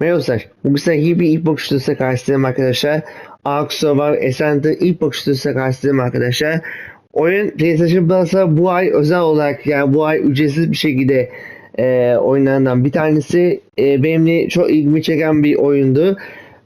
Merhaba dostlar. Bugün size bir ilk bakış karşılayalım arkadaşlar. Aksu var, Esent'in ilk bakış tutusu karşılayalım arkadaşlar. Oyun PlayStation Plus'a bu ay özel olarak yani bu ay ücretsiz bir şekilde e, oyunlarından bir tanesi. E, benim de çok ilgimi çeken bir oyundu.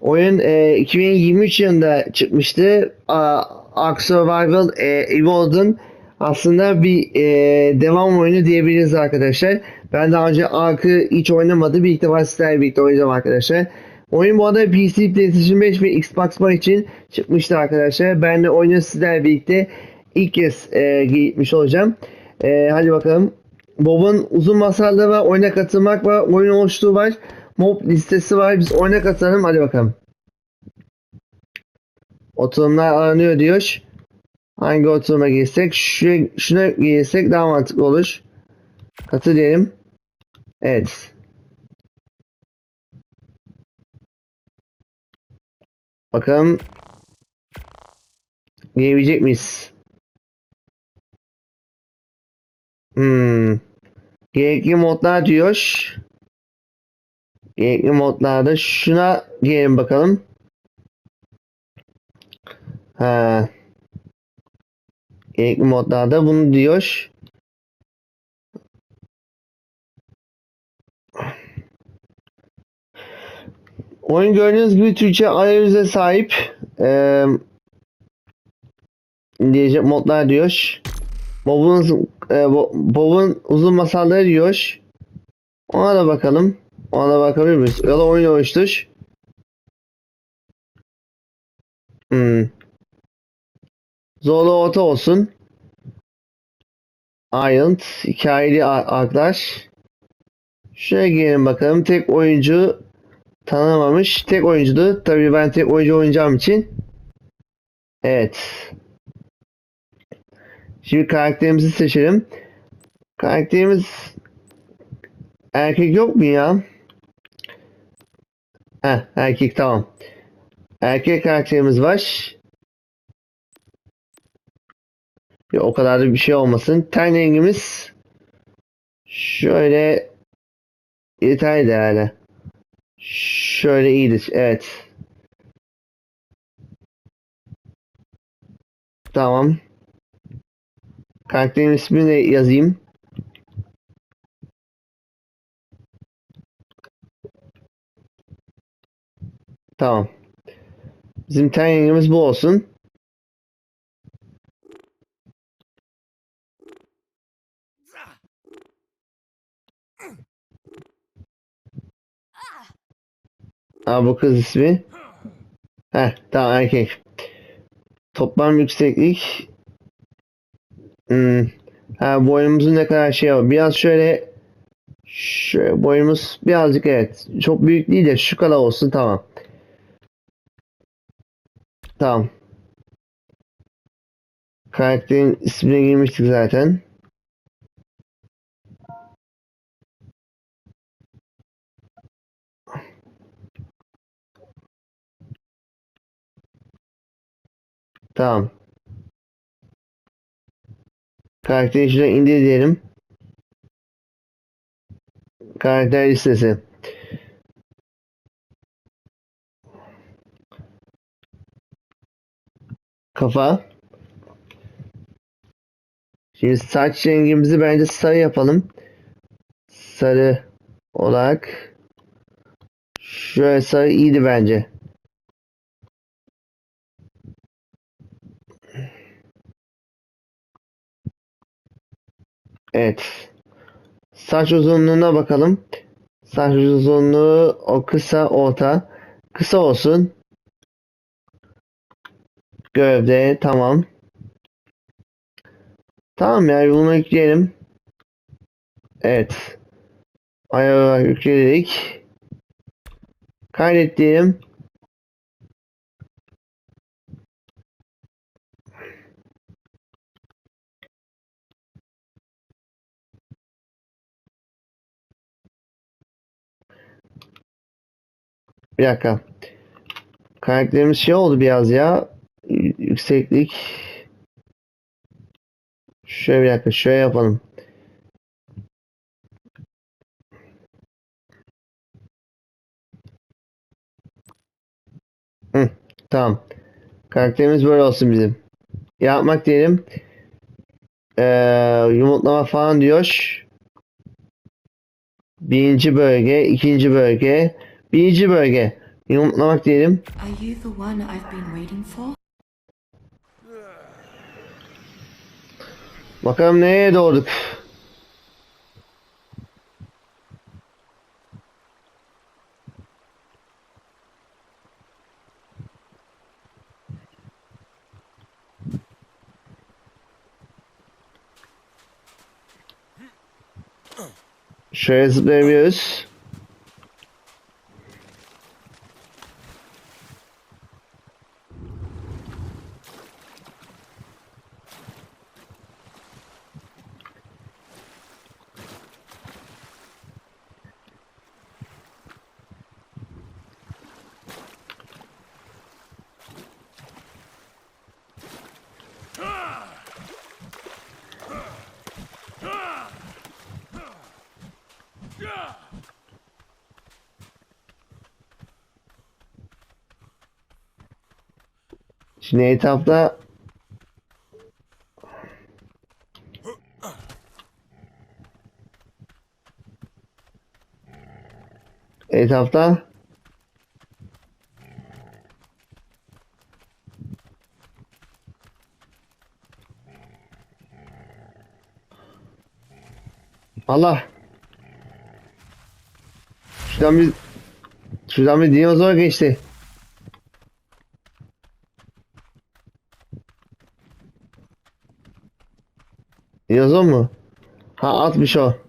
Oyun e, 2023 yılında çıkmıştı. A, Ark Survival e, Evolved'ın aslında bir e, devam oyunu diyebiliriz arkadaşlar. Ben daha önce Ark'ı hiç oynamadım. Bir ilk sizlerle birlikte oynayacağım arkadaşlar. Oyun bu arada PC, PlayStation 5 ve Xbox One için çıkmıştı arkadaşlar. Ben de oyunu sizlerle birlikte ilk kez e, gitmiş olacağım. E, hadi bakalım. Bob'un uzun masalları var. Oyuna katılmak var. Oyun oluştuğu var. Mob listesi var. Biz oyuna katılalım. Hadi bakalım. Oturumlar aranıyor diyor. Hangi oturuma girsek? Şuna, şuna girsek daha mantıklı olur. Katı diyelim. Evet. Bakalım girebilecek miyiz? Hmm. Gerekli modlar diyor. Gerekli modlarda şuna diyelim bakalım. Ha. Gerekli modlarda bunu diyor. Oyun gördüğünüz gibi Türkçe arayüze sahip. Ee, diyecek modlar diyor. Bob'un e, Bo- Bob'un uzun masalları diyor. Ona da bakalım. Ona bakabilir miyiz? Ya da oyun oluştur. Hmm. Zorlu orta olsun. Island. Hikayeli ar- arkadaş. Şuraya gelin bakalım. Tek oyuncu tanımamış. Tek oyuncudu. Tabii ben tek oyuncu oynayacağım için. Evet. Şimdi karakterimizi seçelim. Karakterimiz erkek yok mu ya? Heh, erkek tamam. Erkek karakterimiz var. Ya, o kadar da bir şey olmasın. Ten rengimiz şöyle yeterli herhalde. Şöyle iyidir. Evet. Tamam. Karakterin ismini yazayım. Tamam. Bizim ten rengimiz bu olsun. Aa bu kız ismi. Heh tamam erkek. Toplam yükseklik. Hmm. Ha boyumuzun ne kadar şey var. Biraz şöyle şöyle boyumuz birazcık evet. Çok büyük değil de şu kadar olsun tamam. Tamam. Karakterin ismine girmiştik zaten. Tamam. Karakteri şuraya indir diyelim. Karakter listesi. Kafa. Şimdi saç rengimizi bence sarı yapalım. Sarı olarak. Şöyle sarı iyiydi bence. Evet. Saç uzunluğuna bakalım. Saç uzunluğu o kısa orta. Kısa olsun. Gövde tamam. Tamam ya bunu yükleyelim. Evet. Ayağı yükledik. Kaydet diyelim. Bir dakika. Karakterimiz şey oldu biraz ya. Yükseklik. Şöyle bir dakika şöyle yapalım. Hı, tamam. Karakterimiz böyle olsun bizim. Yapmak diyelim. Ee, yumurtlama falan diyor. Birinci bölge, ikinci bölge, birinci bölge. Yumurtlamak diyelim. Bakalım nereye doğduk. Şöyle zıplayabiliyoruz. Şimdi etapta etapta Allah Şuradan bir Şuradan bir dinozor geçti. Dinozor mu? Ha atmış o.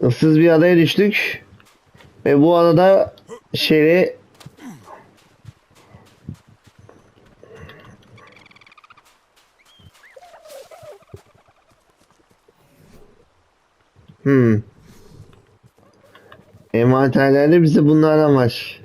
Issız bir adaya düştük. Ve bu adada şeyi Hmm. Envanterlerde bize bunlardan var.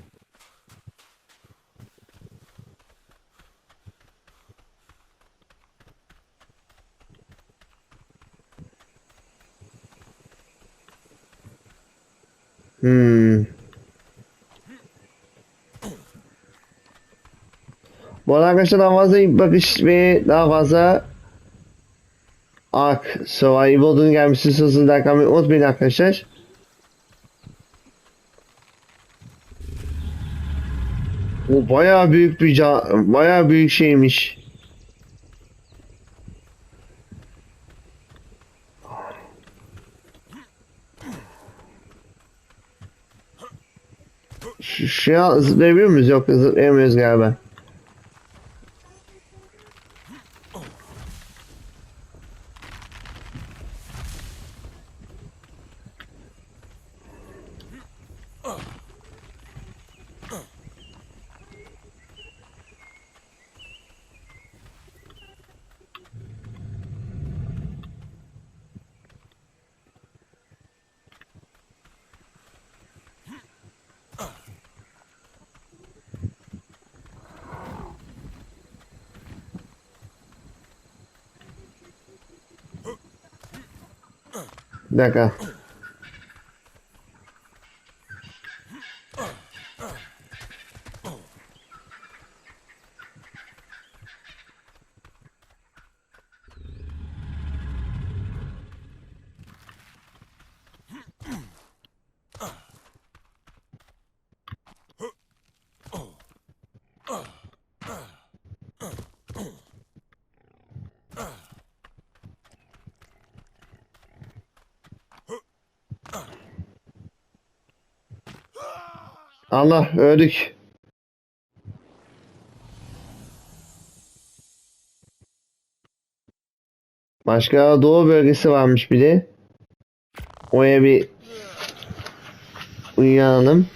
Bu arada arkadaşlar daha fazla ilk bakış ve daha fazla Ark Survival'ın gelmesi sırasında kalmayı unutmayın arkadaşlar. Bu bayağı büyük bir ca- bayağı büyük şeymiş. Şu, şu an zıplayabiliyor muyuz? Yok zıplayamıyoruz galiba. Bir dakika. Allah öldük. Başka doğu bölgesi varmış bir de. Oraya bir uyanalım.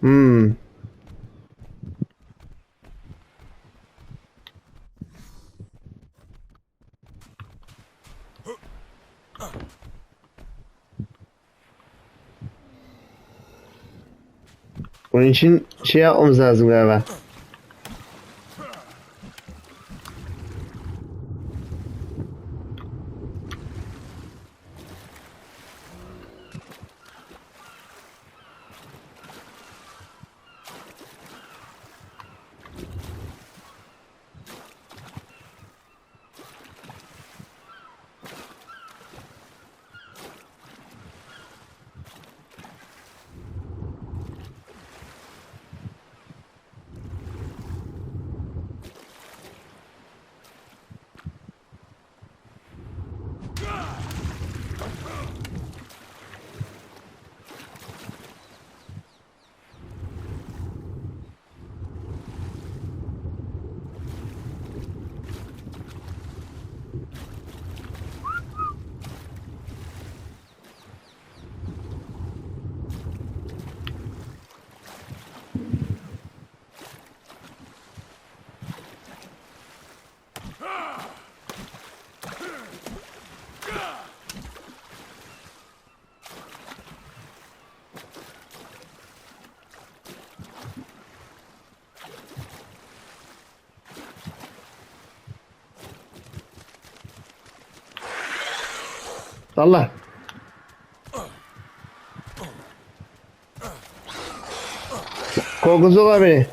Hmm. Onun için şey yapmamız lazım galiba. Salla. Korkutuyorlar beni.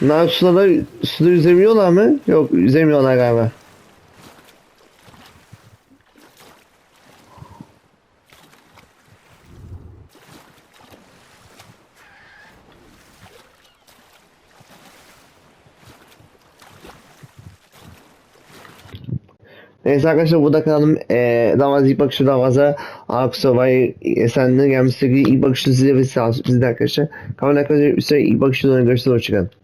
Bunlar suda, suda yüzemiyorlar mı? Yok yüzemiyorlar galiba. Neyse arkadaşlar burada kalalım. Ee, Davaz ilk bakışı Davaz'a Aksovay Esen'le gelmişse ilk bakışı size ve olsun bizde arkadaşlar. Kalan arkadaşlar üstelik ilk bakışlarına görüşürüz. Hoşçakalın.